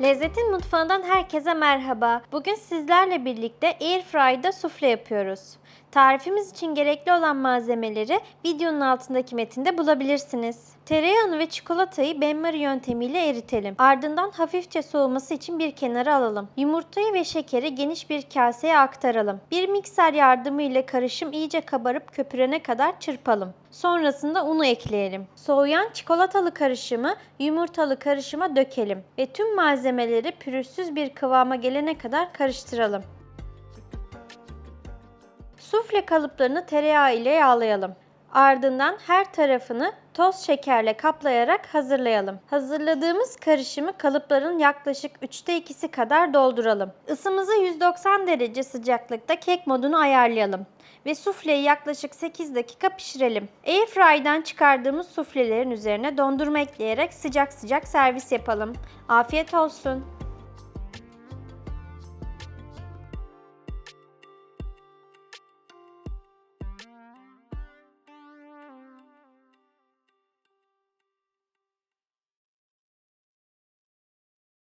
Lezzetin mutfağından herkese merhaba. Bugün sizlerle birlikte Airfry'da sufle yapıyoruz. Tarifimiz için gerekli olan malzemeleri videonun altındaki metinde bulabilirsiniz. Tereyağını ve çikolatayı benmari yöntemiyle eritelim. Ardından hafifçe soğuması için bir kenara alalım. Yumurtayı ve şekeri geniş bir kaseye aktaralım. Bir mikser yardımıyla karışım iyice kabarıp köpürene kadar çırpalım. Sonrasında unu ekleyelim. Soğuyan çikolatalı karışımı yumurtalı karışıma dökelim ve tüm malzemeleri pürüzsüz bir kıvama gelene kadar karıştıralım. Sufle kalıplarını tereyağı ile yağlayalım. Ardından her tarafını toz şekerle kaplayarak hazırlayalım. Hazırladığımız karışımı kalıpların yaklaşık 3'te 2'si kadar dolduralım. Isımızı 190 derece sıcaklıkta kek modunu ayarlayalım ve sufleyi yaklaşık 8 dakika pişirelim. Airfry'den çıkardığımız suflelerin üzerine dondurma ekleyerek sıcak sıcak servis yapalım. Afiyet olsun.